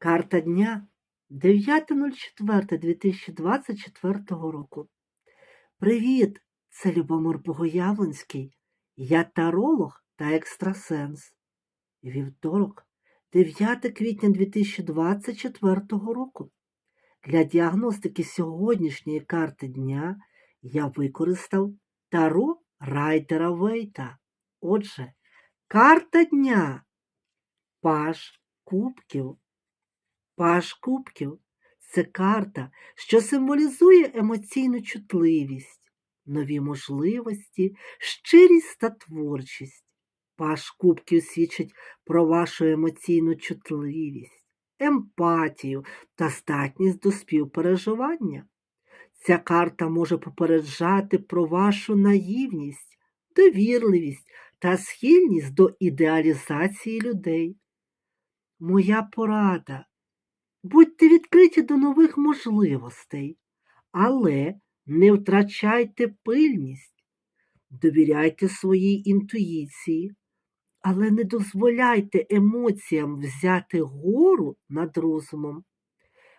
Карта дня 9.04.2024 року. Привіт! Це Любомир Богоявленський. Я таролог та екстрасенс. Вівторок, 9 квітня 2024 року. Для діагностики сьогоднішньої карти дня я використав таро Райдера Вейта. Отже, карта дня. Паш кубків. Паш кубків це карта, що символізує емоційну чутливість, нові можливості, щирість та творчість. Паш кубків свідчить про вашу емоційну чутливість, емпатію та здатність до співпереживання. Ця карта може попереджати про вашу наївність, довірливість та схильність до ідеалізації людей. Моя порада. Будьте відкриті до нових можливостей, але не втрачайте пильність, довіряйте своїй інтуїції, але не дозволяйте емоціям взяти гору над розумом.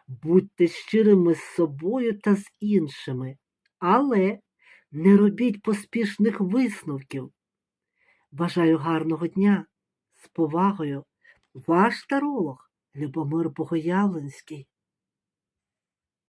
Будьте щирими з собою та з іншими, але не робіть поспішних висновків. Бажаю гарного дня з повагою, ваш таролог Любомир Богоявленський.